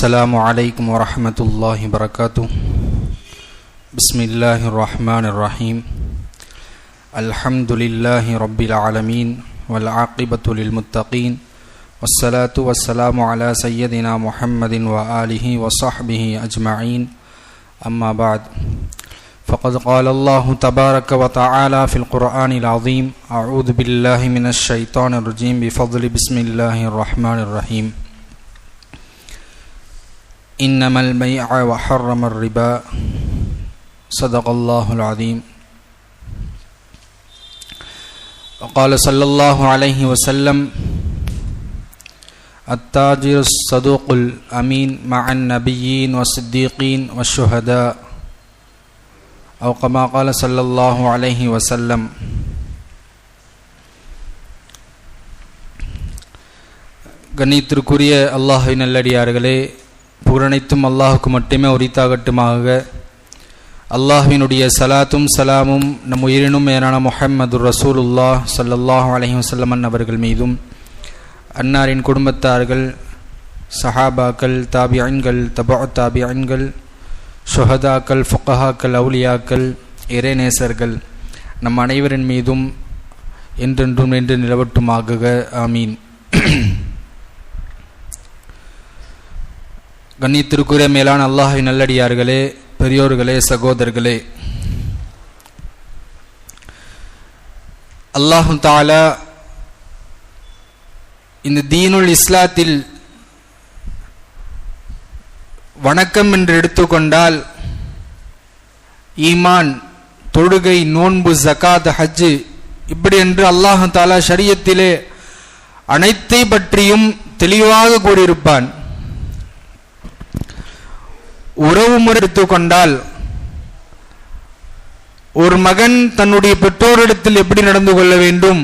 السلام عليكم ورحمة الله وبركاته. بسم الله الرحمن الرحيم. الحمد لله رب العالمين والعاقبة للمتقين والصلاة والسلام على سيدنا محمد وآله وصحبه أجمعين. أما بعد فقد قال الله تبارك وتعالى في القرآن العظيم أعوذ بالله من الشيطان الرجيم بفضل بسم الله الرحمن الرحيم. إنما البيع وحرم الربا صدق الله العظيم وقال صلى الله عليه وسلم التاجر الصدوق الأمين مع النبيين والصديقين والشهداء أو كما قال صلى الله عليه وسلم கண்ணியத்திற்குரிய அல்லாஹின் நல்லடியார்களே புகழனைத்தும் அல்லாஹுக்கு மட்டுமே உரித்தாகட்டுமாக. அல்லாஹினுடைய சலாத்தும் சலாமும் நம் உயிரினும் மேலான முஹம்மது ரசூலுல்லா சல்லல்லாஹ் அலைஹி வஸல்லமன் அவர்கள் மீதும் அன்னாரின் குடும்பத்தார்கள் சஹாபாக்கள் தாபியன்கள் தபா தாபியன்கள் சுஹதாக்கள் ஃபுக்கஹாக்கள் அவுலியாக்கள் இறைநேசர்கள் நம் அனைவரின் மீதும் என்றென்றும் நின்று நிலவட்டுமாகுக. ஆமீன். கண்ணியத்திற்குரிய மேலான அல்லாஹின் நல்லடியார்களே பெரியோர்களே சகோதரர்களே. அல்லாஹு தாலா இந்த தீனுல் இஸ்லாத்தில் வணக்கம் என்று எடுத்துக்கொண்டால் ஈமான் தொழுகை நோன்பு ஜகாத் ஹஜ்ஜு இப்படி என்று அல்லாஹு தாலா ஷரியத்திலே அனைத்தை பற்றியும் தெளிவாக கூறியிருப்பான். உறவு முறை எடுத்துக்கொண்டால் ஒரு மகன் தன்னுடைய பெற்றோரிடத்தில் எப்படி நடந்து கொள்ள வேண்டும்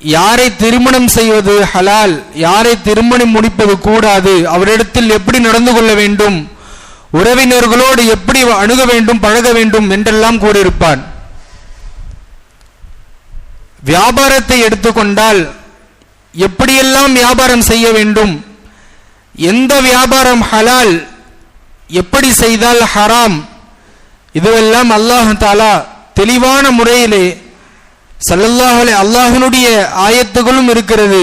யாரை திருமணம் செய்வது ஹலால் யாரை திருமணம் முடிப்பது கூடாது அவரிடத்தில் எப்படி நடந்து கொள்ள வேண்டும் உறவினர்களோடு எப்படி அணுக வேண்டும் பழக வேண்டும் என்றெல்லாம் கூறியிருப்பான். வியாபாரத்தை எடுத்துக்கொண்டால் எப்படியெல்லாம் வியாபாரம் செய்ய வேண்டும் எந்த வியாபாரம் ஹலால் எப்படி செய்தால் ஹராம்? இதுவெல்லாம் அல்லாஹ் தாலா தெளிவான முறையிலே சல்லல்லாஹலே அல்லாஹனுடைய ஆயத்துகளும் இருக்கிறது.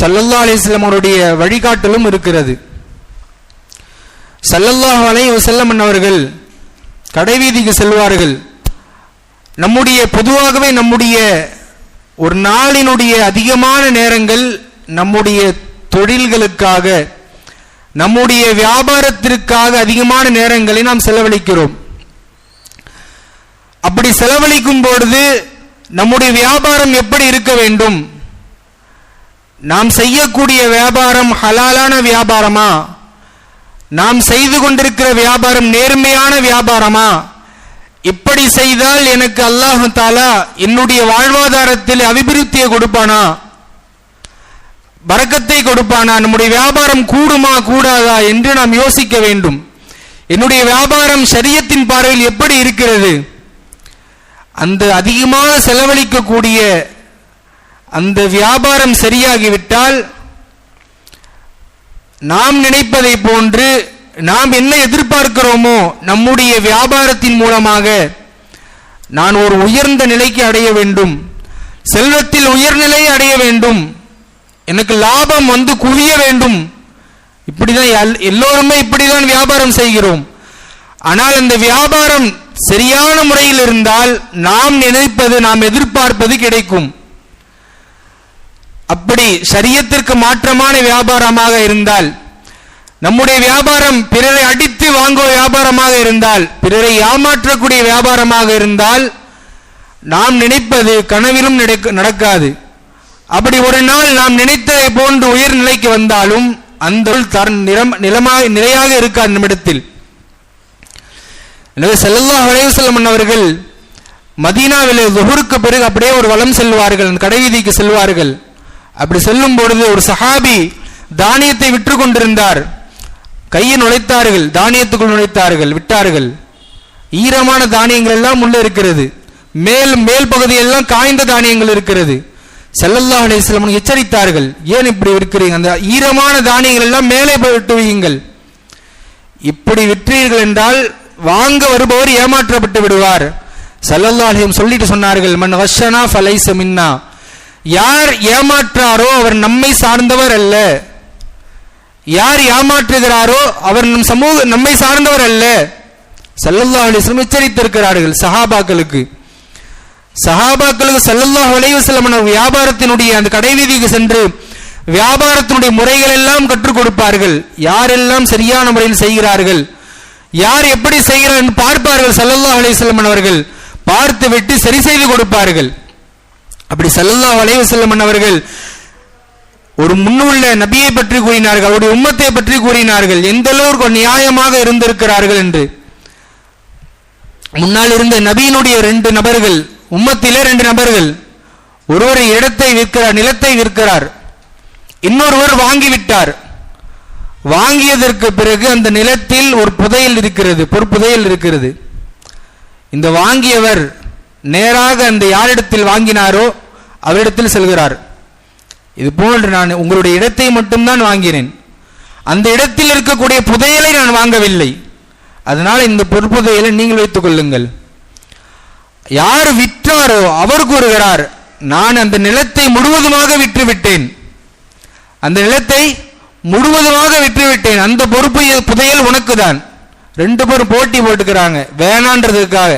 சல்லல்லா அலிஸ்லாம் அவருடைய வழிகாட்டலும் இருக்கிறது. சல்லல்லாஹ் அலை வசல்லமன் அவர்கள் கடைவீதிக்கு செல்வார்கள். நம்முடைய பொதுவாகவே நம்முடைய ஒரு நாளினுடைய அதிகமான நேரங்கள் நம்முடைய தொழில்களுக்காக நம்முடைய வியாபாரத்திற்காக அதிகமான நேரங்களை நாம் செலவழிக்கிறோம். அப்படி செலவழிக்கும் பொழுது நம்முடைய வியாபாரம் எப்படி இருக்க வேண்டும்? நாம் செய்யக்கூடிய வியாபாரம் ஹலாலான வியாபாரமா? நாம் செய்து கொண்டிருக்கிற வியாபாரம் நேர்மையான வியாபாரமா? இப்படி செய்தால் எனக்கு அல்லாஹு தாலா என்னுடைய வாழ்வாதாரத்தில் அபிவிருத்தியை கொடுப்பானா? வரக்கத்தை கொடுப்பானா? நம்முடைய வியாபாரம் கூடுமா கூடாதா என்று நாம் யோசிக்க வேண்டும். என்னுடைய வியாபாரம் சரியத்தின் பார்வையில் எப்படி இருக்கிறது? அந்த அதிகமாக செலவழிக்கக்கூடிய அந்த வியாபாரம் சரியாகிவிட்டால் நாம் நினைப்பதை போன்று நாம் என்ன எதிர்பார்க்கிறோமோ நம்முடைய வியாபாரத்தின் மூலமாக நான் ஒரு உயர்ந்த நிலைக்கு அடைய வேண்டும். செல்வத்தில் உயர்நிலை அடைய வேண்டும். எனக்கு லாபம் வந்து குவிய வேண்டும். இப்படிதான் எல்லோருமே இப்படிதான் வியாபாரம் செய்கிறோம். ஆனால் அந்த வியாபாரம் சரியான முறையில் இருந்தால் நாம் நினைப்பது நாம் எதிர்பார்ப்பது கிடைக்கும். அப்படி சரியத்திற்கு மாற்றமான வியாபாரமாக இருந்தால் நம்முடைய வியாபாரம் பிறரை அடித்து வாங்குவ வியாபாரமாக இருந்தால் பிறரை ஏமாற்றக்கூடிய வியாபாரமாக இருந்தால் நாம் நினைப்பது கனவிலும் நடக்காது. அப்படி ஒரு நாள் நாம் நினைத்ததை போன்று உயர்நிலைக்கு வந்தாலும் அந்த நிலமாக நிலையாக இருக்கார் நிமிடத்தில் எனவே செல்லல்லா வலையுசல்லம் அவர்கள் மதீனாவில் துஹருக்கு பிறகு அப்படியே ஒரு வளம் செல்வார்கள் கடைவீதிக்கு செல்வார்கள். அப்படி செல்லும் பொழுது ஒரு சஹாபி தானியத்தை விற்று கொண்டிருந்தார். கையை நுழைத்தார்கள் தானியத்துக்குள் நுழைத்தார்கள் விட்டார்கள். ஈரமான தானியங்கள் எல்லாம் உள்ளே இருக்கிறது. மேல் மேல் பகுதியெல்லாம் காய்ந்த தானியங்கள் இருக்கிறது. செல்லல்லா அலைஹி எச்சரித்தார்கள். ஏன் இப்படி விற்கிறீங்க அந்த ஈரமான தானியங்கள் எல்லாம் மேலே போட்டு வையுங்கள். இப்படி விற்றீர்கள் என்றால் வாங்க வருபவர் ஏமாற்றப்பட்டு விடுவார். ஸல்லல்லாஹு அலைஹி சொல்லிட்டு சொன்னார்கள் மன் வஷனா ஃபலை மின்னா. யார் ஏமாற்றாரோ அவர் நம்மை சார்ந்தவர் அல்ல. யார் ஏமாற்றுகிறாரோ அவர் நம் சமூக நம்மை சார்ந்தவர் அல்ல. செல்லல்லா அலைஹி எச்சரித்திருக்கிறார்கள் சஹாபாக்களுக்கு. சஹாபாக்களுக்கு ஸல்லல்லாஹு அலைஹி வஸல்லம் வியாபாரத்தினுடைய அந்த கடைவீதிக்கு சென்று வியாபாரத்தினுடைய முறைகள் எல்லாம் கற்றுக் கொடுப்பார்கள். யாரெல்லாம் சரியான முறையில் செய்கிறார்கள்? யார் எப்படி செய்கிறார் என்று பார்ப்பார்கள் ஸல்லல்லாஹு வளைவு வஸல்லம் அவர்கள். பார்த்து விட்டு சரி செய்து கொடுப்பார்கள். அப்படி செல்லல்லா வளைவு வஸல்லம் அவர்கள் ஒரு முன்னுள்ள நபியை பற்றி கூறினார்கள் அவருடைய உம்மத்தை பற்றி கூறினார்கள் எந்த அளவுக்கு நியாயமாக இருந்திருக்கிறார்கள் என்று. முன்னால் இருந்த நபியினுடைய ரெண்டு நபர்கள் உம்மத்திலே ரெண்டு நபர்கள். ஒருவர் இடத்தை விற்கிறார் நிலத்தை விற்கிறார். இன்னொருவர் வாங்கிவிட்டார். வாங்கியதற்கு பிறகு அந்த நிலத்தில் ஒரு புதையல் இருக்கிறது பொற்புதையல் இருக்கிறது. இந்த வாங்கியவர் நேராக அந்த யாரிடத்தில் வாங்கினாரோ அவரிடத்தில் செல்கிறார். இது போன்று நான் உங்களுடைய இடத்தை மட்டும்தான் வாங்கினேன். அந்த இடத்தில் இருக்கக்கூடிய புதையலை நான் வாங்கவில்லை. அதனால் இந்த பொற்புதையலை நீங்கள் வைத்துக் கொள்ளுங்கள். யார் விற்றாரோ அவர் கூறுகிறார் நான் அந்த நிலத்தை முழுவதுமாக விற்றுவிட்டேன். அந்த நிலத்தை முழுவதுமாக விற்றுவிட்டேன். அந்த பொறுப்பு புதையல் உனக்கு தான் ரெண்டு பேரும் போட்டி போட்டுக்கிறாங்க வேணான்றதுக்காக.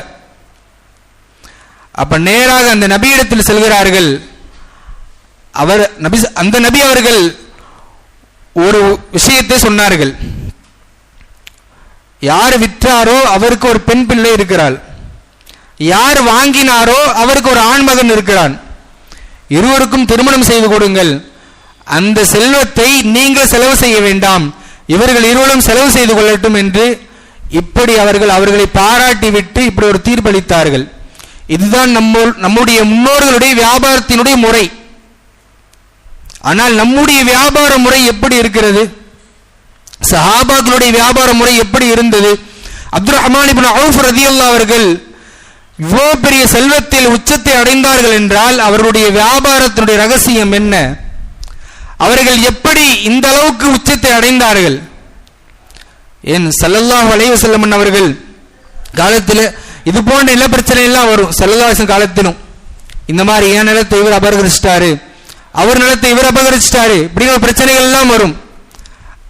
அப்ப நேராக அந்த நபியிடத்தில் செல்கிறார்கள். அவர் நபி அந்த நபி அவர்கள் ஒரு விஷயத்தை சொன்னார்கள். யார் விற்றாரோ அவருக்கு ஒரு பெண் பிள்ளை இருக்கிறாள். யார் வாங்கினாரோ அவருக்கு ஒரு ஆண் மகன் இருக்கிறான். இருவருக்கும் திருமணம் செய்து கொடுங்கள். அந்த செல்வத்தை நீங்கள் செலவு செய்ய வேண்டாம். இவர்கள் இருவரும் செலவு செய்து கொள்ளட்டும் என்று இப்படி அவர்கள் அவர்களை பாராட்டிவிட்டு இப்படி ஒரு தீர்ப்பளித்தார்கள். இதுதான் நம்ம நம்முடைய முன்னோர்களுடைய வியாபாரத்தினுடைய முறை. ஆனால் நம்முடைய வியாபார முறை எப்படி இருக்கிறது? சஹாபாக்களுடைய வியாபார முறை எப்படி இருந்தது? அப்துல் ரஹ்மான் இபின் அவுஃப் ரதியல்லாஹு அவர்கள் இவ்வளோ பெரிய செல்வத்தில் உச்சத்தை அடைந்தார்கள் என்றால் அவர்களுடைய வியாபாரத்தினுடைய ரகசியம் என்ன? அவர்கள் எப்படி இந்த அளவுக்கு உச்சத்தை அடைந்தார்கள்? ஏன் ஸல்லல்லாஹு வளைவு வஸல்லம் அவர்கள் காலத்தில் இது போன்ற நில பிரச்சனை எல்லாம் வரும் ஸல்லல்லாஹு காலத்திலும். இந்த மாதிரி என் நிலத்தை இவர் அபகரிச்சிட்டாரு? அவர் நிலத்தை இவர் அபகரிச்சிட்டாரு. இப்படிங்கிற பிரச்சனைகள் எல்லாம் வரும்.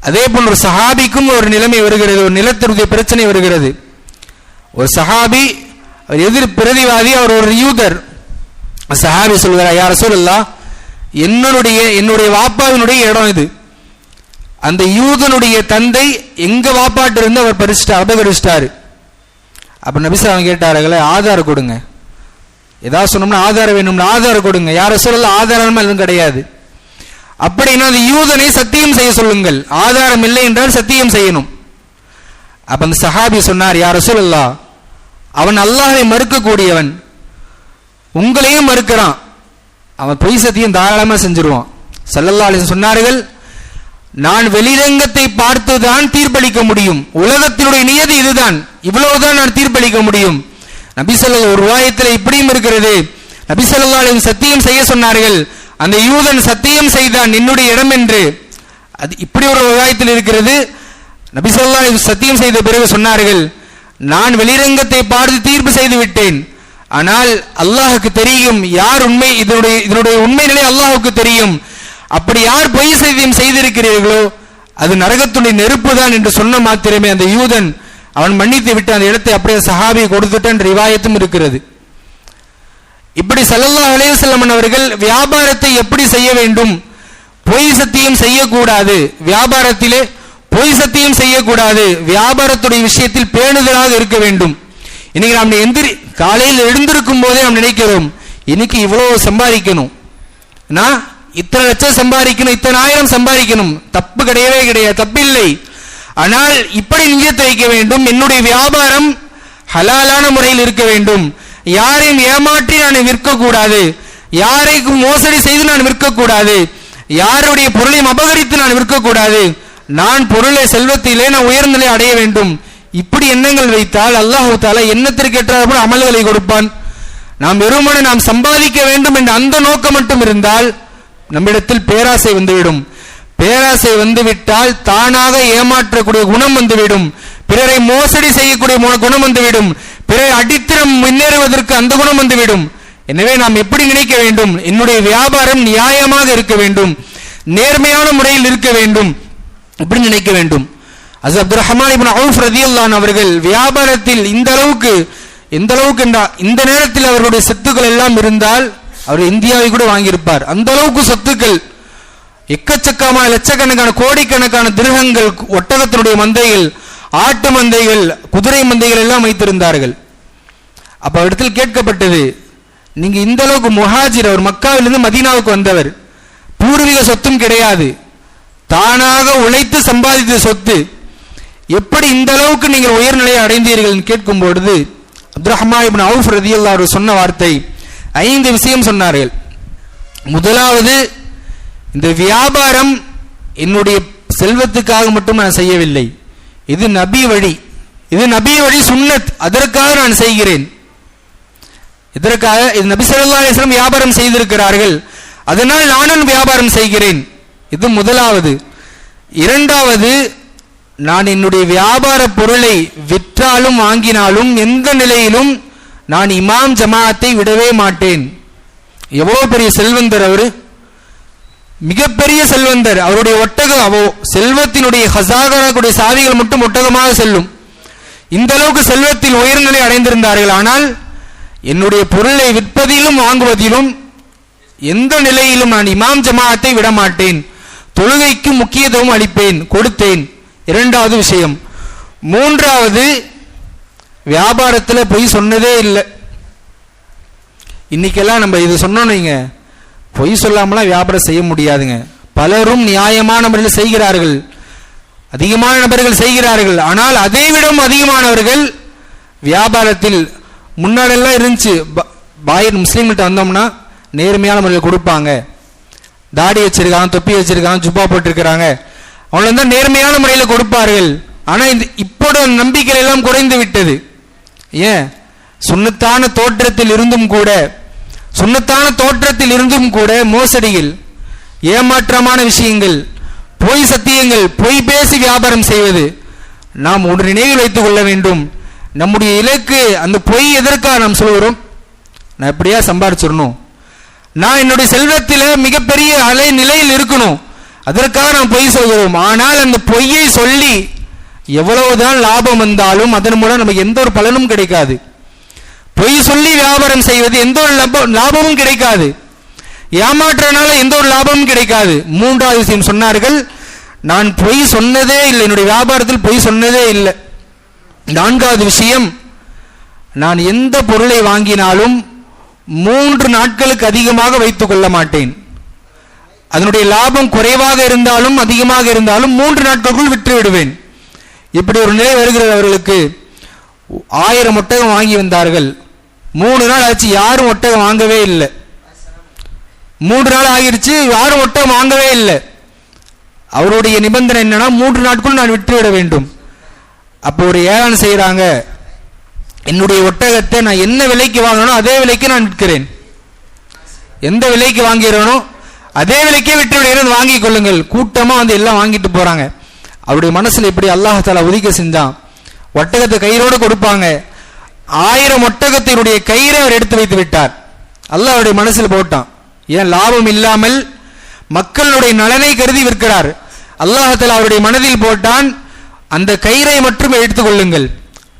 அதே போல் ஒரு சஹாபிக்கும் ஒரு நிலைமை வருகிறது. ஒரு நிலத்தினுடைய பிரச்சனை வருகிறது. ஒரு சஹாபி அவர் எதிர் பிரதிவாதி அவர் ஒரு யூதர். சஹாபி சொல்கிறார் யார் சொல்லலாம் என்னுடைய என்னுடைய வாப்பாவினுடைய இடம் இது. அந்த யூதனுடைய தந்தை எங்க வாப்பாட்டு இருந்து அவர் பறிச்சிட்டார். அபகரிச்சிட்டார் அப்ப நபிசா அவங்க கேட்டார்களே ஆதாரம் கொடுங்க. ஏதாவது சொன்னோம்னா ஆதாரம் வேணும்னா ஆதாரம் கொடுங்க. யார சொல்லல ஆதாரமா எதுவும் கிடையாது. அப்படின்னா அந்த யூதனை சத்தியம் செய்ய சொல்லுங்கள். ஆதாரம் இல்லை என்றால் சத்தியம் செய்யணும். அப்ப அந்த சஹாபி சொன்னார் யார சொல்லலாம் அவன் அல்லாஹை மறுக்கக்கூடியவன். உங்களையும் மறுக்கிறான். அவன் பொய் சத்தியம் தாராளமாக செஞ்சிருவான். சல்லல்லா சொன்னார்கள் நான் வெளிரங்கத்தை பார்த்துதான் தீர்ப்பளிக்க முடியும். உலகத்தினுடைய நியதி இதுதான். இவ்வளவுதான் நான் தீர்ப்பளிக்க முடியும். நபிசல்ல ஒரு வாயத்தில் இப்படியும் இருக்கிறது. நபிசல்லாலும் சத்தியம் செய்ய சொன்னார்கள். அந்த யூதன் சத்தியம் செய்தான் என்னுடைய இடம் என்று. அது இப்படி ஒரு விவாயத்தில் இருக்கிறது. நபிசல்லா சத்தியம் செய்த பிறகு சொன்னார்கள் நான் வெளிரங்கத்தை பார்த்து தீர்ப்பு செய்து விட்டேன். ஆனால் அல்லாஹுக்கு தெரியும் யார் உண்மை இதனுடைய இதனுடைய உண்மை நிலை அல்லாஹுக்கு தெரியும். அப்படி யார் பொய் செய்தியும் செய்திருக்கிறீர்களோ அது நரகத்துடைய நெருப்பு தான் என்று சொன்ன மாத்திரமே அந்த யூதன் அவன் மன்னித்து விட்டு அந்த இடத்தை அப்படியே சஹாபி கொடுத்துட்டான் ரிவாயத்தும் இருக்கிறது. இப்படி சல்லல்லா அலைஹி வஸல்லம் அவர்கள் வியாபாரத்தை எப்படி செய்ய வேண்டும்? பொய் சத்தியம் செய்யக்கூடாது. வியாபாரத்திலே பொய் சத்தியம் செய்யக்கூடாது. வியாபாரத்துடைய விஷயத்தில் பேணுதலாக இருக்க வேண்டும். இன்னைக்கு நாம் எந்திரி காலையில் எழுந்திருக்கும் போதே நாம் நினைக்கிறோம் இன்னைக்கு இவ்வளவு சம்பாதிக்கணும். நான் இத்தனை லட்சம் சம்பாதிக்கணும் இத்தனை ஆயிரம் சம்பாதிக்கணும். தப்பு கிடையவே கிடையாது தப்பில்லை. ஆனால் இப்படி நிஜத்தை வைக்க வேண்டும். என்னுடைய வியாபாரம் ஹலாலான முறையில் இருக்க வேண்டும். யாரையும் ஏமாற்றி நான் விற்கக்கூடாது. யாரைக்கும் மோசடி செய்து நான் விற்கக்கூடாது. யாருடைய பொருளையும் அபகரித்து நான் விற்கக்கூடாது. நான் பொருளை செல்வத்திலே நான் உயர்ந்தலை அடைய வேண்டும். இப்படி எண்ணங்கள் வைத்தால் அல்லாஹு தாலா எண்ணத்திற்கு அமல்களை கொடுப்பான். நாம் வெறுமனே நாம் சம்பாதிக்க வேண்டும் என்ற அந்த நோக்கம் மட்டும் இருந்தால் நம்மிடத்தில் பேராசை வந்துவிடும். பேராசை வந்துவிட்டால் தானாக ஏமாற்றக்கூடிய குணம் வந்துவிடும். பிறரை மோசடி செய்யக்கூடிய குணம் வந்துவிடும். பிறரை அடித்திரம் முன்னேறுவதற்கு அந்த குணம் வந்துவிடும். எனவே நாம் எப்படி நினைக்க வேண்டும்? என்னுடைய வியாபாரம் நியாயமாக இருக்க வேண்டும். நேர்மையான முறையில் இருக்க வேண்டும். இப்படி நினைக்க வேண்டும். அது அப்துல் ரஹ்மான் அவுஃப் ரதியல்லான் அவர்கள் வியாபாரத்தில் இந்த அளவுக்கு எந்த அளவுக்கு என்றால் இந்த நேரத்தில் அவர்களுடைய சொத்துக்கள் எல்லாம் இருந்தால் அவர் இந்தியாவை கூட வாங்கியிருப்பார். அந்த அளவுக்கு சொத்துக்கள் எக்கச்சக்கமான லட்சக்கணக்கான கோடிக்கணக்கான திருகங்கள் ஒட்டகத்தினுடைய மந்தைகள் ஆட்டு மந்தைகள் குதிரை மந்தைகள் எல்லாம் வைத்திருந்தார்கள். அப்ப இடத்தில் கேட்கப்பட்டது நீங்க இந்த அளவுக்கு முஹாஜிர் அவர் மக்காவிலிருந்து மதீனாவுக்கு வந்தவர். பூர்வீக சொத்தும் கிடையாது. தானாக உழைத்து சம்பாதித்த சொத்து எப்படி இந்த அளவுக்கு நீங்கள் உயர்நிலையை அடைந்தீர்கள் கேட்கும் பொழுது அப்துல் ரஹ்மான் இப்னு அவுஃப் ரதியல்லாஹு அவர் சொன்ன வார்த்தை ஐந்து விஷயம் சொன்னார்கள். முதலாவது இந்த வியாபாரம் என்னுடைய செல்வத்துக்காக மட்டும் நான் செய்யவில்லை. இது நபி வழி. இது நபி வழி சுண்ணத் அதற்காக நான் செய்கிறேன். இதற்காக இது நபி சொல்லா அலைஹி வியாபாரம் செய்திருக்கிறார்கள். அதனால் நானும் வியாபாரம் செய்கிறேன். இது முதலாவது. இரண்டாவது நான் என்னுடைய வியாபார பொருளை விற்றாலும் வாங்கினாலும் எந்த நிலையிலும் நான் இமாம் ஜமாத்தை விடவே மாட்டேன். எவ்வளோ பெரிய செல்வந்தர் அவர்? மிகப்பெரிய செல்வந்தர். அவருடைய ஒட்டகம் அவோ செல்வத்தினுடைய ஹசாகரக்கூடிய சாவிகள் மட்டும் ஒட்டகமாக செல்லும். இந்த அளவுக்கு செல்வத்தில் உயர்நிலை அடைந்திருந்தார்கள். ஆனால் என்னுடைய பொருளை விற்பதிலும் வாங்குவதிலும் எந்த நிலையிலும் நான் இமாம் ஜமாத்தை விட மாட்டேன் தொழுகைக்கு முக்கியத்துவம் அளிப்பேன் கொடுத்தேன். இரண்டாவது விஷயம். மூன்றாவது வியாபாரத்தில் பொய் சொன்னதே இல்லை. இன்னைக்கெல்லாம் நம்ம இது சொன்னோம் வைங்க. பொய் சொல்லாமலாம் வியாபாரம் செய்ய முடியாதுங்க. பலரும் நியாயமான முறையில் செய்கிறார்கள். அதிகமான நபர்கள் செய்கிறார்கள். ஆனால் அதை விடவும் அதிகமானவர்கள் வியாபாரத்தில் முன்னாடியெல்லாம் இருந்துச்சு. ப- பாயர் முஸ்லீம்கிட்ட வந்தோம்னா நேர்மையான முறையில் கொடுப்பாங்க. தாடி வச்சிருக்காங்க தொப்பி வச்சிருக்காங்க ஜுப்பா போட்டிருக்கிறாங்க. அவங்கள தான் நேர்மையான முறையில் கொடுப்பார்கள். ஆனால் இந்த இப்போட நம்பிக்கை எல்லாம் குறைந்து விட்டது. ஏன்? சுண்ணத்தான தோற்றத்தில் இருந்தும் கூட சுண்ணத்தான தோற்றத்தில் இருந்தும் கூட மோசடிகள் ஏமாற்றமான விஷயங்கள் பொய் சத்தியங்கள் பொய் பேசி வியாபாரம் செய்வது நாம் ஒரு நினைவில் வைத்துக் கொள்ள வேண்டும். நம்முடைய இலக்கு அந்த பொய் எதற்காக நாம் சொல்கிறோம்? நான் எப்படியா சம்பாரிச்சிடணும்? நான் என்னுடைய செல்வத்தில் மிகப்பெரிய அலை நிலையில் இருக்கணும். அதற்காக நாம் பொய் சொல்கிறோம். ஆனால் அந்த பொய்யை சொல்லி எவ்வளவுதான் லாபம் வந்தாலும் அதன் மூலம் நமக்கு எந்த ஒரு பலனும் கிடைக்காது. பொய் சொல்லி வியாபாரம் செய்வது எந்த ஒரு லாபம் லாபமும் கிடைக்காது. ஏமாற்றனால எந்த ஒரு லாபமும் கிடைக்காது. மூன்றாவது விஷயம் சொன்னார்கள் நான் பொய் சொன்னதே இல்லை. என்னுடைய வியாபாரத்தில் பொய் சொன்னதே இல்லை. நான்காவது விஷயம் நான் எந்த பொருளை வாங்கினாலும் மூன்று நாட்களுக்கு அதிகமாக வைத்துக் கொள்ள மாட்டேன். அதனுடைய லாபம் குறைவாக இருந்தாலும் அதிகமாக இருந்தாலும் மூன்று நாட்களுக்குள் விற்று விடுவேன். இப்படி ஒரு நிலை வருகிறது அவர்களுக்கு. ஆயிரம் ஒட்டகம் வாங்கி வந்தார்கள். மூணு நாள் ஆச்சு யாரும் ஒட்டகம் வாங்கவே இல்லை. மூன்று நாள் ஆகிருச்சு யாரும் ஒட்டகம் வாங்கவே இல்லை. அவருடைய நிபந்தனை என்னன்னா மூன்று நாட்களும் நான் விற்றுவிட வேண்டும். அப்போ ஒரு ஏழான் செய்கிறாங்க என்னுடைய ஒட்டகத்தை நான் என்ன விலைக்கு வாங்கினோ அதே விலைக்கு நான் விற்கிறேன். எந்த விலைக்கு வாங்கிறேனோ அதே விலைக்கே விட்டு வாங்கி வாங்கிக் கொள்ளுங்கள். கூட்டமாக வந்து எல்லாம் வாங்கிட்டு போகிறாங்க அவருடைய மனசில் இப்படி அல்லாஹால உதிக்க செஞ்சான். ஒட்டகத்தை கயிறோடு கொடுப்பாங்க. ஆயிரம் ஒட்டகத்தினுடைய கயிறை அவர் எடுத்து வைத்து விட்டார். அல்லாஹ் அவருடைய மனசில் போட்டான். ஏன் லாபம் இல்லாமல் மக்களுடைய நலனை கருதி விற்கிறார். அல்லாஹால அவருடைய மனதில் போட்டான். அந்த கயிறை மட்டும் எடுத்துக் கொள்ளுங்கள்.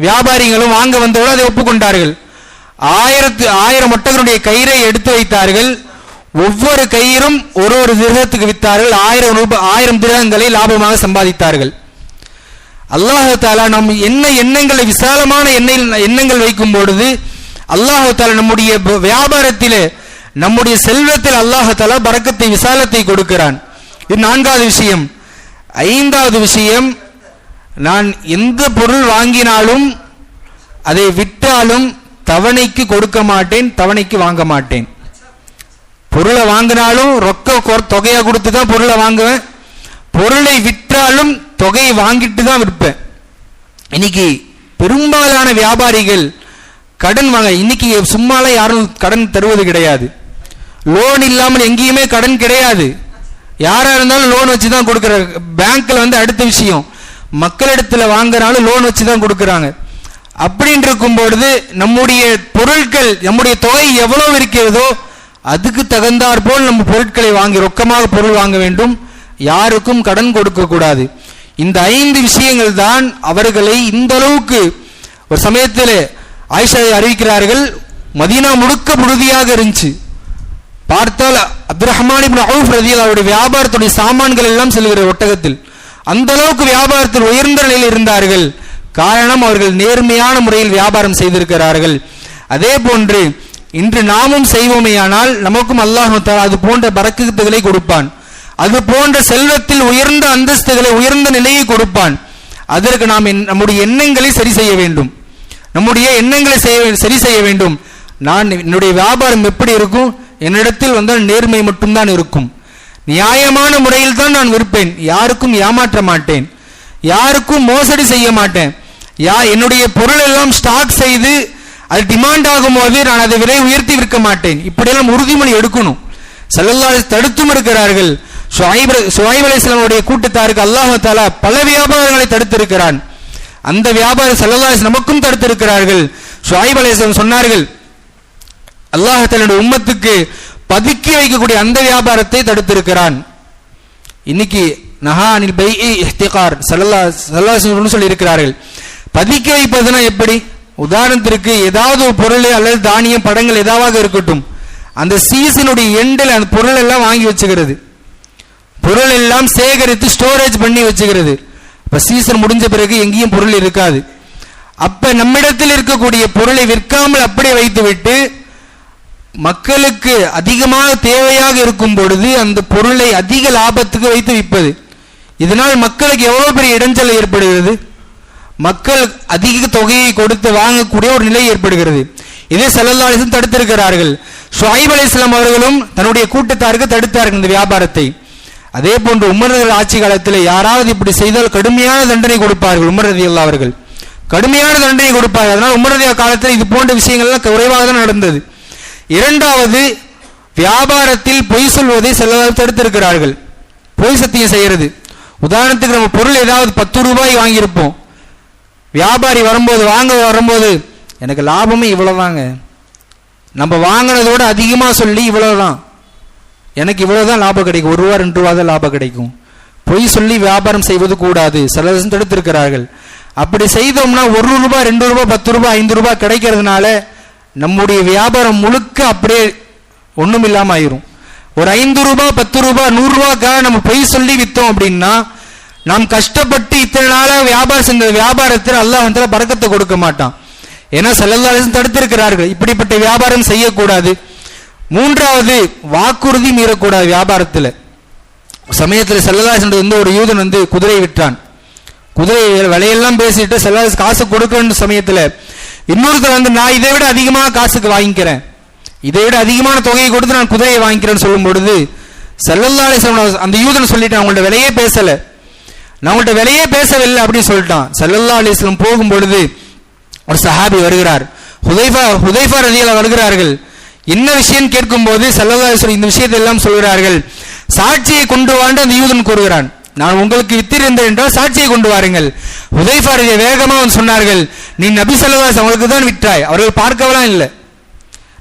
வியாபாரிகளும் வாங்க வந்தவர்கள் அதை ஒப்புக்கொண்டார்கள். ஆயிரத்து ஆயிரம் ஒட்டகனுடைய கயிறை எடுத்து வைத்தார்கள். ஒவ்வொரு கயிறும் ஒரு ஒரு திருகத்துக்கு வித்தார்கள். ஆயிரம் ரூபாய் ஆயிரம் திருகங்களை லாபமாக சம்பாதித்தார்கள். அல்லாஹு தாலா நம் என்ன எண்ணங்களை விசாலமான எண்ணெயில் எண்ணங்கள் வைக்கும் பொழுது அல்லாஹு தாலா நம்முடைய வியாபாரத்தில் நம்முடைய செல்வத்தில் அல்லாஹு தாலா பறக்கத்தை விசாலத்தை கொடுக்கிறான். இது நான்காவது விஷயம். ஐந்தாவது விஷயம் நான் எந்த பொருள் வாங்கினாலும் அதை விற்றாலும் தவணைக்கு கொடுக்க மாட்டேன் தவணைக்கு வாங்க மாட்டேன். பொருளை வாங்கினாலும் ரொக்க தொகையாக கொடுத்து தான் பொருளை வாங்குவேன். பொருளை விற்றாலும் தொகையை வாங்கிட்டு தான் விற்பேன். இன்னைக்கு பெரும்பாலான வியாபாரிகள் கடன் வாங்க இன்னைக்கு சும்மாலாம் யாரும் கடன் தருவது கிடையாது. லோன் இல்லாமல் எங்கேயுமே கடன் கிடையாது. யாராக இருந்தாலும் லோன் வச்சு தான் கொடுக்குற பேங்க்கில் வந்து அடுத்த விஷயம். மக்களிடத்தில் வாங்குறாலும் லோன் வச்சு தான் கொடுக்குறாங்க. அப்படின்னு இருக்கும் பொழுது நம்முடைய பொருட்கள் நம்முடைய தொகை எவ்வளவு இருக்கிறதோ அதுக்கு தகுந்தாற் போல் நம்ம பொருட்களை வாங்கி ரொக்கமாக பொருள் வாங்க வேண்டும். யாருக்கும் கடன் கொடுக்க கூடாது. இந்த ஐந்து விஷயங்கள் தான் அவர்களை இந்த அளவுக்கு ஒரு சமயத்தில் ஆயிஷாவை அறிவிக்கிறார்கள் மதீனா முழுக்க முழுதியாக இருந்துச்சு. பார்த்தால் அப்துல் ரஹ்மான் இப்னு அவுஃப் ரதியல் அவருடைய வியாபாரத்துடைய சாமான்கள் எல்லாம் செல்கிற ஒட்டகத்தில். அந்த அளவுக்கு வியாபாரத்தில் உயர்ந்த நிலையில் இருந்தார்கள். காரணம் அவர்கள் நேர்மையான முறையில் வியாபாரம் செய்திருக்கிறார்கள். அதே போன்று இன்று நாமும் செய்வோமேயானால் நமக்கும் அல்லாஹ் அது போன்ற பறக்கத்துகளை கொடுப்பான். அது போன்ற செல்வத்தில் உயர்ந்த அந்தஸ்துகளை உயர்ந்த நிலையை கொடுப்பான். அதற்கு நாம் என்- நம்முடைய எண்ணங்களை சரி செய்ய வேண்டும். நம்முடைய எண்ணங்களை செய்ய சரி செய்ய வேண்டும். நான் என்னுடைய வியாபாரம் எப்படி இருக்கும்? என்னிடத்தில் வந்தால் நேர்மை மட்டும்தான் இருக்கும். நியாயமான முறையில் தான் நான் விற்பேன். யாருக்கும் ஏமாற்ற மாட்டேன். யாருக்கும் மோசடி செய்ய மாட்டேன். யா என்னுடைய பொருள் எல்லாம் ஸ்டாக் செய்து அது டிமாண்ட் ஆகும் போது நான் அதை விலை உயர்த்தி விற்க மாட்டேன். இப்படியெல்லாம் உறுதிமொழி எடுக்கணும். செல்லல்லாது தடுத்தும் இருக்கிறார்கள். ஷுஐப் ஷுஐப் அலைஹிஸ்ஸலாமுடைய கூட்டத்தாருக்கு அல்லாஹால பல வியாபாரங்களை தடுத்திருக்கிறான். அந்த வியாபார செல்லல்லாஸ் நமக்கும் தடுத்திருக்கிறார்கள். ஷுஐப் அலைஹிஸ்ஸலாம் சொன்னார்கள் அல்லாஹ் உம்மத்துக்கு பதுக்கி வைக்கக்கூடிய அந்த வியாபாரத்தை தடுத்திருக்கிறான். இன்னைக்கு நஹா அனில் பை இஹ்திகார் சல்லா சல்லாசன் சொல்லி இருக்கிறார்கள் பதுக்கி வைப்பதுனா எப்படி? உதாரணத்திற்கு ஏதாவது ஒரு பொருள் அல்லது தானியம் படங்கள் ஏதாவது இருக்கட்டும். அந்த சீசனுடைய எண்டில் அந்த பொருள் எல்லாம் வாங்கி வச்சுக்கிறது. பொருள் எல்லாம் சேகரித்து ஸ்டோரேஜ் பண்ணி வச்சுக்கிறது. இப்போ சீசன் முடிஞ்ச பிறகு எங்கேயும் பொருள் இருக்காது. அப்ப நம்மிடத்தில் இருக்கக்கூடிய பொருளை விற்காமல் அப்படியே வைத்துவிட்டு மக்களுக்கு அதிகமாக தேவையாக இருக்கும் பொழுது அந்த பொருளை அதிக லாபத்துக்கு வைத்து விற்பது. இதனால் மக்களுக்கு எவ்வளோ பெரிய இடைஞ்சல் ஏற்படுகிறது? மக்கள் அதிக தொகையை கொடுத்து வாங்கக்கூடிய ஒரு நிலை ஏற்படுகிறது. இதே செல்லல்லாலிசம் தடுத்திருக்கிறார்கள். ஷுஐப் அலைஹிஸ்ஸலாம் அவர்களும் தன்னுடைய கூட்டத்தாருக்கு தடுத்தார்கள் இந்த வியாபாரத்தை. அதே போன்று உமர் ஆட்சி காலத்தில் யாராவது இப்படி செய்தால் கடுமையான தண்டனை கொடுப்பார்கள் உமர் ரலியல்லாஹு அவர்கள். கடுமையான தண்டனை கொடுப்பார்கள். அதனால் உமர் காலத்தில் இது போன்ற விஷயங்கள்லாம் குறைவாக தான் நடந்தது. இரண்டாவது வியாபாரத்தில் பொய் சொல்வதை செல்லதால் தடுத்திருக்கிறார்கள். பொய் சத்தியம் செய்கிறது. உதாரணத்துக்கு நம்ம பொருள் ஏதாவது பத்து ரூபாய் வாங்கியிருப்போம். வியாபாரி வரும்போது வாங்க வரும்போது எனக்கு லாபமே இவ்வளோதாங்க நம்ம வாங்கினதோட அதிகமாக சொல்லி இவ்வளோதான் எனக்கு இவ்வளோதான் லாபம் கிடைக்கும். ஒரு ரூபா ரெண்டு ரூபா தான் லாபம் கிடைக்கும். பொய் சொல்லி வியாபாரம் செய்வது கூடாது. சில தடுத்திருக்கிறார்கள். அப்படி செய்தோம்னா ஒரு ரூபாய் ரெண்டு ரூபாய் பத்து ரூபாய் ஐந்து ரூபாய் கிடைக்கிறதுனால நம்முடைய வியாபாரம் முழுக்க அப்படியே ஒன்றும் இல்லாமல் ஆயிரும் ஒரு ஐந்து ரூபாய் பத்து ரூபாய் நூறுரூவாக்காக நம்ம பொய் சொல்லி விற்றோம் அப்படின்னா நாம் கஷ்டப்பட்டு இத்தனை நாளாக வியாபாரம் செஞ்ச வியாபாரத்தில் அல்லாஹ் வந்து பறக்கத்தை கொடுக்க மாட்டான். ஏன்னா செல்லல்லாலும் தடுத்திருக்கிறார்கள். இப்படிப்பட்ட வியாபாரம் செய்யக்கூடாது. மூன்றாவது வாக்குறுதி மீறக்கூடாது வியாபாரத்தில். சமயத்தில் செல்லதாசன் வந்து ஒரு யூதன் வந்து குதிரை விற்றான். குதிரை விலையெல்லாம் பேசிட்டு செல்லதாஸ் காசு கொடுக்கணும் சமயத்தில் இன்னொருத்தர் வந்து நான் இதை விட அதிகமாக காசுக்கு வாங்கிக்கிறேன். இதை விட அதிகமான தொகையை கொடுத்து நான் குதிரையை வாங்கிக்கிறேன்னு சொல்லும் பொழுது செல்லல்லாலே அந்த யூதன் சொல்லிட்டான் அவங்கள்ட்ட விலையே பேசலை. நான் உங்கள்ட்ட விலையே பேசவில்லை அப்படின்னு சொல்லிட்டான். செல்லல்லா அலிஸ்லம் போகும் பொழுது ஒரு சஹாபி வருகிறார். ஹுதைஃபா ஹுதைஃபா ரதியில் வருகிறார்கள். என்ன விஷயம் கேட்கும்போது சல்லல்லா அலிஸ்லம் இந்த விஷயத்தை எல்லாம் சொல்கிறார்கள். சாட்சியை கொண்டு வாண்டு அந்த யூதன் கூறுகிறான். நான் உங்களுக்கு வித்திருந்தேன் என்றால் சாட்சியை கொண்டு வாருங்கள். ஹுதைஃபா வேகமாக அவன் சொன்னார்கள் நீ நபி சல்லல்லாஸ் அவங்களுக்கு தான் விற்றாய். அவர்கள் பார்க்கவெல்லாம் இல்லை.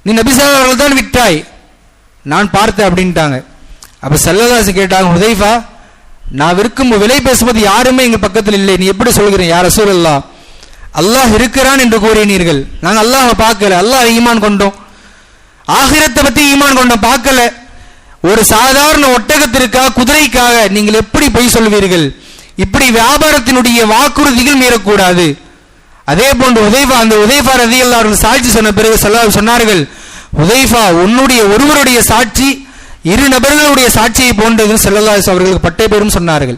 நீ நபி சல்லா அவர்கள் தான் விற்றாய். நான் பார்த்தேன் அப்படின்ட்டாங்க. அப்போ செல்லதாஸ் கேட்டாங்க உதய்ஃபா நான் விற்கும் விலை பேசும்போது யாருமே எங்கள் பக்கத்தில் இல்லை. நீ எப்படி சொல்கிறேன் யார் ரசூலல்லா அல்லாஹ் இருக்கிறான் என்று கூறினீர்கள். நாங்கள் அல்லாஹ் பார்க்கல. அல்லாஹ் ஈமான் கொண்டோம். ஆகிரத்தை பற்றி ஈமான் கொண்டோம். பார்க்கல. ஒரு சாதாரண ஒட்டகத்திற்காக குதிரைக்காக நீங்கள் எப்படி பொய் சொல்வீர்கள்? இப்படி வியாபாரத்தினுடைய வாக்குறுதிகள் மீறக்கூடாது. அதே போன்று உதைஃபா அந்த உதைஃபா ரதியல்லா அவர்கள் சாட்சி சொன்ன பிறகு சொல்ல சொன்னார்கள் உதைஃபா உன்னுடைய ஒருவருடைய சாட்சி இரு நபர்களுடைய சாட்சியை போன்றதுன்னு செல்லல்லாஸ் அவர்களுக்கு பட்டை பேரும் சொன்னார்கள்.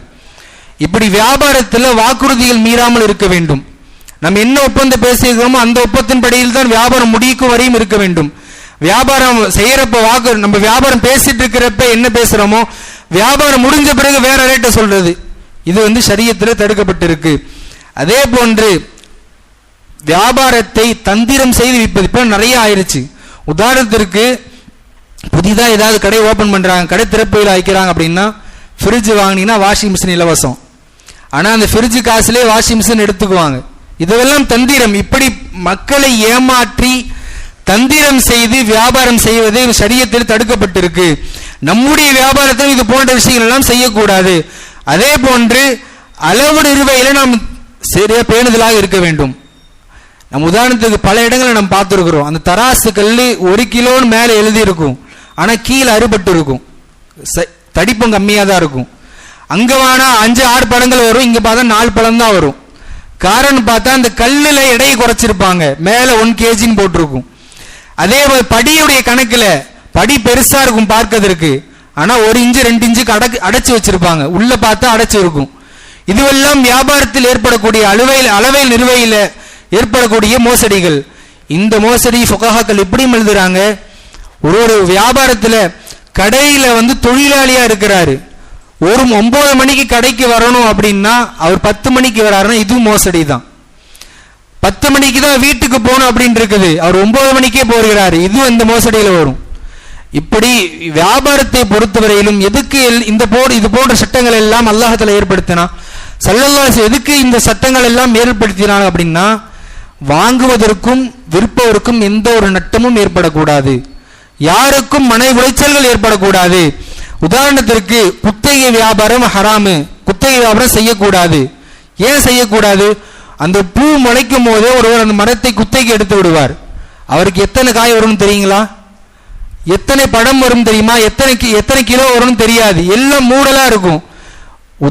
இப்படி வியாபாரத்தில் வாக்குறுதிகள் மீறாமல் இருக்க வேண்டும். நம்ம என்ன ஒப்பந்தம் பேசியிருக்கிறோமோ அந்த ஒப்பத்தின் படியில் தான் வியாபாரம் முடிக்கும் வரையும் இருக்க வேண்டும். வியாபாரம் செய்யறப்ப வாக்கு நம்ம வியாபாரம் பேசிட்டு இருக்கிறப்ப என்ன பேசுறோமோ வியாபாரம் முடிஞ்ச பிறகு வேற ரேட்டை சொல்றது. இது வந்து சரியத்தில் தடுக்கப்பட்டிருக்கு. அதே போன்று வியாபாரத்தை தந்திரம் செய்து விற்பது. இப்போ நிறைய ஆயிடுச்சு உதாரணத்திற்கு புதிதாக ஏதாவது கடை ஓப்பன் பண்ணுறாங்க கடை திறப்பையில் வைக்கிறாங்க அப்படின்னா ஃப்ரிட்ஜ் வாங்கினீங்கன்னா வாஷிங் மிஷின் இலவசம். ஆனால் அந்த ஃப்ரிட்ஜ் காசுலேயே வாஷிங் மிஷின் எடுத்துக்குவாங்க. இதெல்லாம் தந்திரம். இப்படி மக்களை ஏமாற்றி தந்திரம் செய்து வியாபாரம் செய்வது சரியத்தில் தடுக்கப்பட்டிருக்கு. நம்முடைய வியாபாரத்தில் இது போன்ற விஷயங்கள் எல்லாம் செய்யக்கூடாது. அதே போன்று அளவு நிறுவையில் நாம் சரியா பேணுதலாக இருக்க வேண்டும். நம்ம உதாரணத்துக்கு பல இடங்களை நம்ம பார்த்துருக்குறோம். அந்த தராசு கல் ஒரு கிலோன்னு மேலே எழுதி இருக்கும் கீழே அறுபட்டு இருக்கும் ச- தடிப்பும் கம்மியாக தான் இருக்கும். அங்கே வானா அஞ்சு ஆறு பழங்கள் வரும். இங்கே பார்த்தா நாலு பழம் தான் வரும். காரணம் பார்த்தா அந்த கல்லில் எடையை குறைச்சிருப்பாங்க. மேலே ஒன் கேஜின்னு போட்டிருக்கும். அதே போல படியுடைய கணக்குல படி பெருசா இருக்கும் பார்க்கறதுக்கு ஆனா ஒரு இன்ச்சு ரெண்டு இன்ச்சுக்கு அடக்கு அடைச்சு வச்சிருப்பாங்க. உள்ள பார்த்தா அடைச்சு இருக்கும். இதுவெல்லாம் வியாபாரத்தில் ஏற்படக்கூடிய அளவையில் அளவை நிறுவையில் ஏற்படக்கூடிய மோசடிகள். இந்த மோசடி ஃபுகஹாக்கள் எப்படி எழுதுறாங்க? ஒரு ஒரு வியாபாரத்தில் கடையில் வந்து தொழிலாளியாக இருக்கிறாரு. ஒரு ஒன்பது மணிக்கு கடைக்கு வரணும் அப்படின்னா அவர் பத்து மணிக்கு வராருன்னா இதுவும் மோசடி தான் பத்து மணிக்கு தான் வீட்டுக்கு போகணும் அப்படின்னு இருக்குது. அவர் ஒன்பது மணிக்கே போகிறார். இதுவும் இந்த மோசடியில் வரும். இப்படி வியாபாரத்தை பொறுத்தவரையிலும் எதுக்கு எல்- இந்த போடு இது போன்ற சட்டங்கள் எல்லாம் அல்லாஹத்தில் ஏற்படுத்தினா சல்லல்லாஸ் எதுக்கு இந்த சட்டங்கள் எல்லாம் ஏற்படுத்தினாங்க அப்படின்னா வாங்குவதற்கும் விற்பவருக்கும் எந்த ஒரு நட்டமும் ஏற்படக்கூடாது. யாருக்கும் மனை உளைச்சல்கள் ஏற்படக்கூடாது. உதாரணத்திற்கு குத்தகை வியாபாரம் ஹராமு. குத்தகை வியாபாரம் செய்யக்கூடாது. ஏன் செய்யக்கூடாது? அந்த பூ முளைக்கும் போதே ஒருவர் அந்த மரத்தை குத்தைக்கு எடுத்து விடுவார். அவருக்கு எத்தனை காய் வரும்னு தெரியுங்களா? எத்தனை படம் வரும் தெரியுமா? எத்தனை கி- எத்தனை கிலோ வரும்னு தெரியாது. எல்லாம் மூடலா இருக்கும்.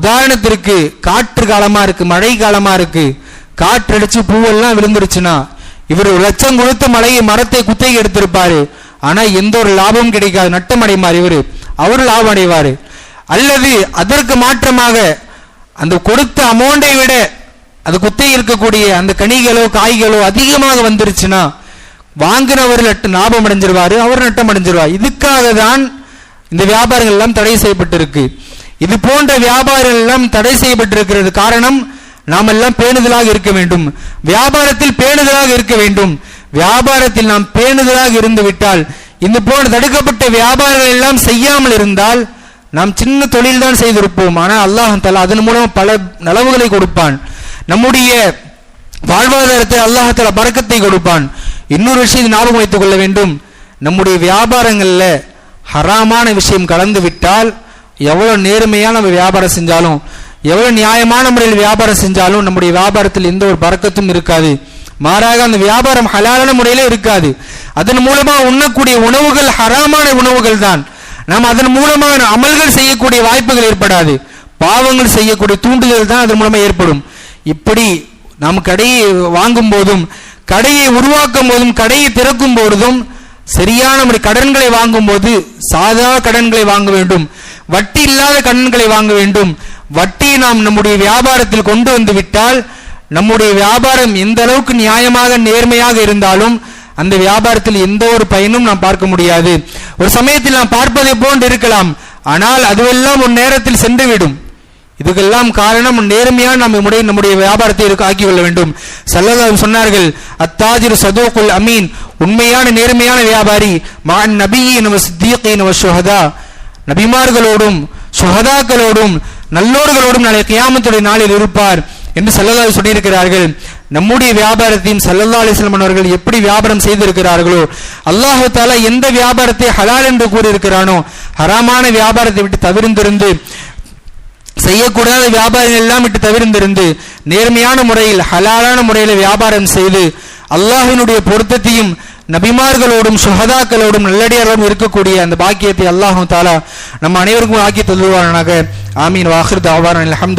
உதாரணத்திற்கு காற்று காலமா இருக்கு மழை காலமா இருக்கு. காற்றடிச்சு பூவெல்லாம் விழுந்துருச்சுன்னா இவர் ஒரு லட்சம் கொடுத்து மலையை மரத்தை குத்தைக்கு எடுத்திருப்பாரு. ஆனா எந்த ஒரு லாபமும் கிடைக்காது. நட்டம் அடைமாறு இவர். அவர் லாபம் அடைவாரு அல்லது அதற்கு மாற்றமாக அந்த கொடுத்த அமௌண்டை விட அது குத்தி இருக்கக்கூடிய அந்த கனிகளோ காய்களோ அதிகமாக வந்துருச்சுன்னா வாங்கினவர் நட்டு லாபம் அடைஞ்சிருவாரு அவர் நட்டம் அடைஞ்சிருவார். இதுக்காக தான் இந்த வியாபாரங்கள் எல்லாம் தடை செய்யப்பட்டிருக்கு. இது போன்ற வியாபாரங்கள் எல்லாம் தடை செய்யப்பட்டிருக்கிறது காரணம் நாம் எல்லாம் பேணுதலாக இருக்க வேண்டும். வியாபாரத்தில் பேணுதலாக இருக்க வேண்டும். வியாபாரத்தில் நாம் பேணுதலாக இருந்து விட்டால் இந்த போன்ற தடுக்கப்பட்ட வியாபாரங்கள் எல்லாம் செய்யாமல் இருந்தால் நாம் சின்ன தொழில் தான் செய்திருப்போம். ஆனால் அல்லாஹ் தலா அதன் மூலம் பல நலவுகளை கொடுப்பான். நம்முடைய வாழ்வாதாரத்தை அல்லாஹால பறக்கத்தை கொடுப்பான். இன்னொரு விஷயம் ஞாபகம் வைத்துக் கொள்ள வேண்டும். நம்முடைய வியாபாரங்களில் ஹராமான விஷயம் கலந்து விட்டால் எவ்வளவு நேர்மையா நம்ம வியாபாரம் செஞ்சாலும் எவ்வளவு நியாயமான முறையில் வியாபாரம் செஞ்சாலும் நம்முடைய வியாபாரத்தில் எந்த ஒரு பறக்கத்தும் இருக்காது. மாறாக அந்த வியாபாரம் ஹலாலான முறையில் இருக்காது. அதன் மூலமா உண்ணக்கூடிய உணவுகள் ஹராமான உணவுகள் தான். நாம் அதன் மூலமாக அமல்கள் செய்யக்கூடிய வாய்ப்புகள் ஏற்படாது. பாவங்கள் செய்யக்கூடிய தூண்டுதல் தான் அதன் மூலமா ஏற்படும். இப்படி நாம் கடையை வாங்கும் போதும் கடையை உருவாக்கும் போதும் கடையை திறக்கும் பொழுதும் சரியான நம்முடைய கடன்களை வாங்கும் போது சாதா கடன்களை வாங்க வேண்டும். வட்டி இல்லாத கடன்களை வாங்க வேண்டும். வட்டியை நாம் நம்முடைய வியாபாரத்தில் கொண்டு வந்து விட்டால் நம்முடைய வியாபாரம் எந்த அளவுக்கு நியாயமாக நேர்மையாக இருந்தாலும் அந்த வியாபாரத்தில் எந்த ஒரு பயனும் நாம் பார்க்க முடியாது. ஒரு சமயத்தில் நாம் பார்ப்பதை போன்று இருக்கலாம். ஆனால் அதுவெல்லாம் ஒரு நேரத்தில் சென்றுவிடும். இதுக்கெல்லாம் காரணம் நேர்மையான நம்ம நம்முடைய நம்முடைய வியாபாரத்தை இருக்க ஆக்கிக் கொள்ள வேண்டும். சல்லல்லாஹு சொன்னார்கள் அத்தாஜிர் சதோகுல் அமீன். உண்மையான நேர்மையான வியாபாரி மான் நபியின் சித்தியக்கின் சுஹதா நபிமார்களோடும் சுஹதாக்களோடும் நல்லோர்களோடும் நாளை கியாமத்துடைய நாளில் இருப்பார் என்று சல்லதாவை சொல்லியிருக்கிறார்கள். நம்முடைய வியாபாரத்தையும் சல்லல்லா அலிஸ்லாம் அவர்கள் எப்படி வியாபாரம் செய்திருக்கிறார்களோ அல்லாஹு தாலா எந்த வியாபாரத்தை ஹலால் என்று கூறியிருக்கிறானோ ஹராமான வியாபாரத்தை விட்டு தவிர்ந்திருந்து செய்யக்கூடாத வியாபாரங்கள் எல்லாம் விட்டு தவிர்ந்திருந்து நேர்மையான முறையில் ஹலாலான முறையில் வியாபாரம் செய்து அல்லாஹினுடைய பொருத்தத்தையும் நபிமார்களோடும் சுஹதாக்களோடும் நல்லடியாரோடும் இருக்கக்கூடிய அந்த பாக்கியத்தை அல்லாஹு தாலா நம்ம அனைவருக்கும் ஆக்கி தந்துவானாக ஆமீன். வாஹிர் தாவான் அல்ஹம்து